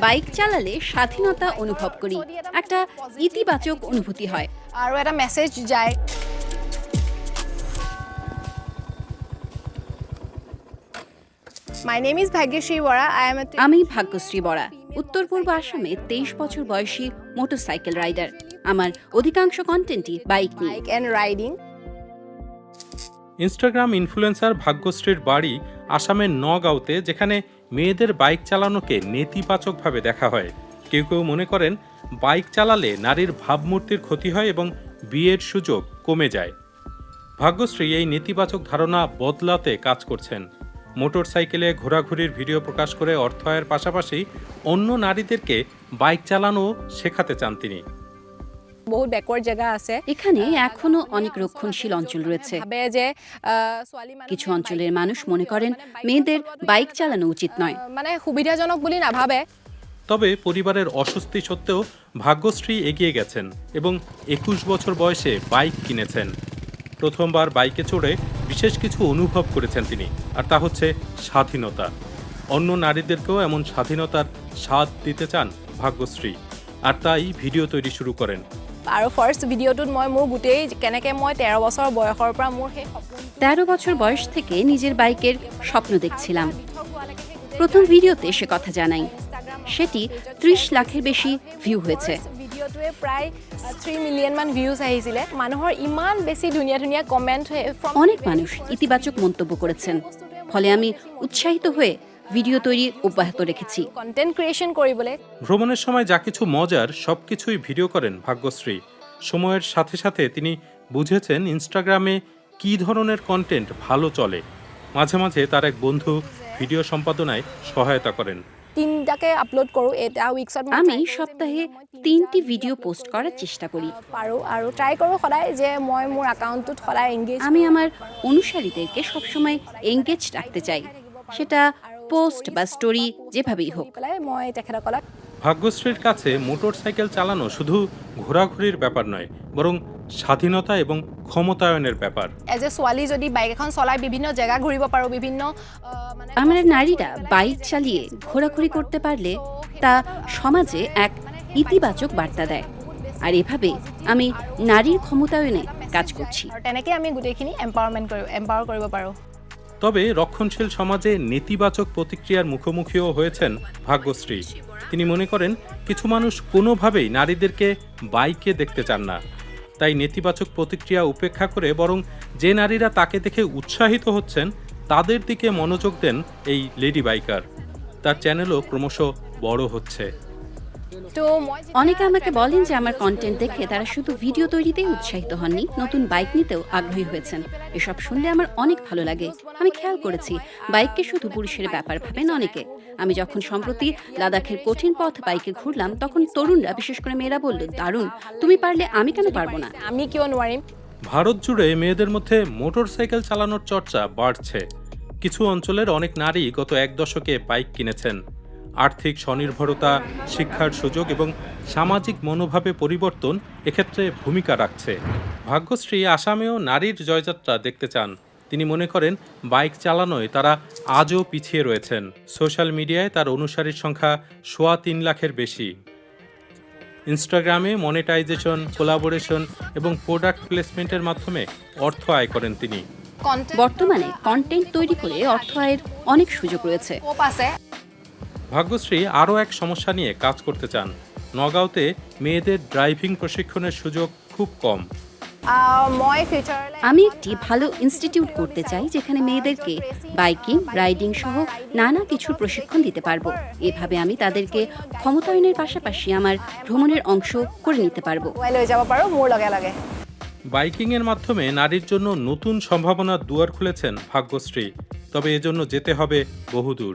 Bike চালালে স্বাধীনতা অনুভব করি। একটা ইতিবাচক অনুভূতি হয়। আৰু এটা মেছেজ যায়। My name is Bhagyashree Bora I am আমি ভাগ্যশ্রী বরা। উত্তর পূর্ব আসামে তেইশ বছর বয়সী মোটরসাইকেল রাইডার। আমার অধিকাংশ কন্টেন্টই বাইক নিয়ে। রাইডিং ইনস্টাগ্রাম ইনফ্লুয়েন্সার ভাগ্যশ্রীর বাড়ি আসামের নগাঁওতে, যেখানে মেয়েদের বাইক চালানোকে নেতিবাচকভাবে দেখা হয়। কেউ কেউ মনে করেন, বাইক চালালে নারীর ভাবমূর্তির ক্ষতি হয় এবং বিয়ের সুযোগ কমে যায়। ভাগ্যশ্রী এই নেতিবাচক ধারণা বদলাতে কাজ করছেন। মোটর সাইকেলে ঘোরাঘুরির ভিডিও প্রকাশ করে অর্থ আয়ের পাশাপাশি অন্য নারীদেরকে বাইক চালানো শেখাতে চান তিনি। বহুত বেকৱাৰ্ড জেগা আছে। এখানে এখনও অনেক রক্ষণশীল অঞ্চল রয়েছে। যে কিছু অঞ্চলের মানুষ মনে করেন মেয়েদের বাইক চালানো উচিত নয়। মানে সুবিধাজনক বুলি নাভাবে। তবে পরিবারের অস্বস্তি সত্ত্বেও ভাগ্যশ্রী এগিয়ে গেছেন এবং একুশ বছর বয়সে বাইক কিনেছেন। প্রথমবার বাইকে চড়ে বিশেষ কিছু অনুভব করেছেন তিনি আর তা হচ্ছে স্বাধীনতা। অন্য নারীদেরকেও এমন স্বাধীনতার স্বাদ দিতে চান ভাগ্যশ্রী আর তাই ভিডিও তৈরি শুরু করেন। আৰু ফাৰ্ষ্ট ভিডিঅ'টোত মই মোৰ গোটেই কেনেকৈ মই তেৰ বছৰ বয়সৰ পৰা মোৰ সেই তেরো বছর বয়স থেকে নিজের বাইকের স্বপ্ন দেখছিলাম। প্রথম ভিডিওতে সে কথা জানাই। সেটি ত্রিশ লাখের বেশি ভিউ হয়েছে। ভিডিঅ'টোৱে প্ৰায় থ্ৰী মিলিয়ন মান ভিউজ আহিছিলে। মানুহৰ ইমান বেছি ধুনীয়া ধুনীয়া কমেণ্ট অনেক মানুষ ইতিবাচক মন্তব্য করেছেন। ফলে আমি উৎসাহিত হয়ে ভিডিও তৈরি অব্যাহত রেখেছি। কণ্টেণ্ট ক্ৰিয়েশ্যন কৰিবলৈ ভ্রমণের সময় যা কিছু মজার সব কিছুই ভিডিও করেন ভাগ্যশ্রী। সময়ের সাথে সাথে তিনি বুঝেছেন ইনস্টাগ্রামে কী ধরনের কন্টেন্ট ভালো চলে। মাঝে মাঝে তার এক বন্ধু ভিডিও সম্পাদনায় সহায়তা করেন। তিনটাকে আপলোড করো এটা উইকছত আমি সপ্তাহে তিনটি ভিডিও পোস্ট করার চেষ্টা করি। পাৰোঁ আর ট্রাই করো সদায় যে মই মোৰ অ্যাকাউন্টত সদায় এংগেজ আমি আমার অনুসারীদেরকে সবসময় এঙ্গেজ রাখতে চাই। সেটা পোস্ট বা স্টোরি যেভাবেই হোক। ভাগ্যশ্রীর কাছে মোটরসাইকেল চালানো শুধু ঘোরাঘুরির ব্যাপার নয় বরং স্বাধীনতা এবং ক্ষমতায়নের ব্যাপার। এজ এ ছোৱালী যদি বাইক এখন চলাই বিভিন্ন জেগা ঘূৰিব পাৰোঁ বিভিন্ন মানে আমরা নারীরা বাইক চালিয়ে ঘোরাঘুরি করতে পারলে তা সমাজে এক ইতিবাচক বার্তা দেয়। আর এভাবে আমি নারীর ক্ষমতায়নে কাজ করছি। তেনেকৈ আমি গোটেইখিনি এম্পাৱাৰমেণ্ট কৰিব এম্পাৱাৰ কৰিব পাৰোঁ। তবে রক্ষণশীল সমাজে নেতিবাচক প্রতিক্রিয়ার মুখোমুখিও হয়েছেন ভাগ্যশ্রী। তিনি মনে করেন, কিছু মানুষ কোনোভাবেই নারীদেরকে বাইকে দেখতে চান না। তাই নেতিবাচক প্রতিক্রিয়া উপেক্ষা করে বরং যে নারীরা তাকে দেখে উৎসাহিত হচ্ছেন, তাদের দিকে মনোযোগ দেন এই লেডি বাইকার। তার চ্যানেলও ক্রমশ বড় হচ্ছে। তো অনেকে আমাকে বলেন যে আমার কন্টেন্ট দেখে তারা শুধু ভিডিও তৈরিতেই উৎসাহিত হননি নতুন বাইক নিতেও আগ্রহী হয়েছেন। এসব শুনলে আমার অনেক ভালো লাগে। আমি খেয়াল করেছি বাইককে শুধু পুরুষের ব্যাপার ভাবেন অনেকে। আমি যখন সম্প্রতি লাদাখের কঠিন পথ বাইকে ঘুরলাম তখন তরুণরা বিশেষ করে মেয়েরা বলল দারুণ তুমি পারলে আমি কেন পারব না? আমি নোৱাৰিম ভারত জুড়ে মেয়েদের মধ্যে মোটরসাইকেল চালানোর চর্চা বাড়ছে। কিছু অঞ্চলের অনেক নারী গত এক দশকে বাইক কিনেছেন। আর্থিক স্বনির্ভরতা শিক্ষার সুযোগ এবং সামাজিক মনোভাবে পরিবর্তন এক্ষেত্রে ভূমিকা রাখছে। ভাগ্যশ্রী আসামেও নারীর জয়যাত্রা দেখতে চান। তিনি মনে করেন বাইক চালানোয় তারা আজও পিছিয়ে রয়েছেন। সোশ্যাল মিডিয়ায় তার অনুসারীর সংখ্যা সোয়া তিন লাখের বেশি। ইনস্টাগ্রামে মনিটাইজেশন কোলাবোরেশন এবং প্রোডাক্ট প্লেসমেন্টের মাধ্যমে অর্থ আয় করেন তিনি। বর্তমানে কন্টেন্ট তৈরি করে অর্থ আয়ের অনেক সুযোগ রয়েছে। ভাগ্যশ্রী আরও এক সমস্যা নিয়ে কাজ করতে চান। নগাঁওতে মেয়েদের ড্রাইভিং প্রশিক্ষণের সুযোগ খুব কম। আমি একটি ভালো ইনস্টিটিউট করতে চাই যেখানে মেয়েদেরকে বাইকিং রাইডিং সহ নানা কিছুর প্রশিক্ষণ দিতে পারব। এভাবে আমি তাদেরকে ক্ষমতায়নের পাশাপাশি আমার ভ্রমণের অংশ করে নিতে পারব। বাইকিংয়ের মাধ্যমে নারীর জন্য নতুন সম্ভাবনার দুয়ার খুলেছেন ভাগ্যশ্রী। তবে এজন্য যেতে হবে বহুদূর।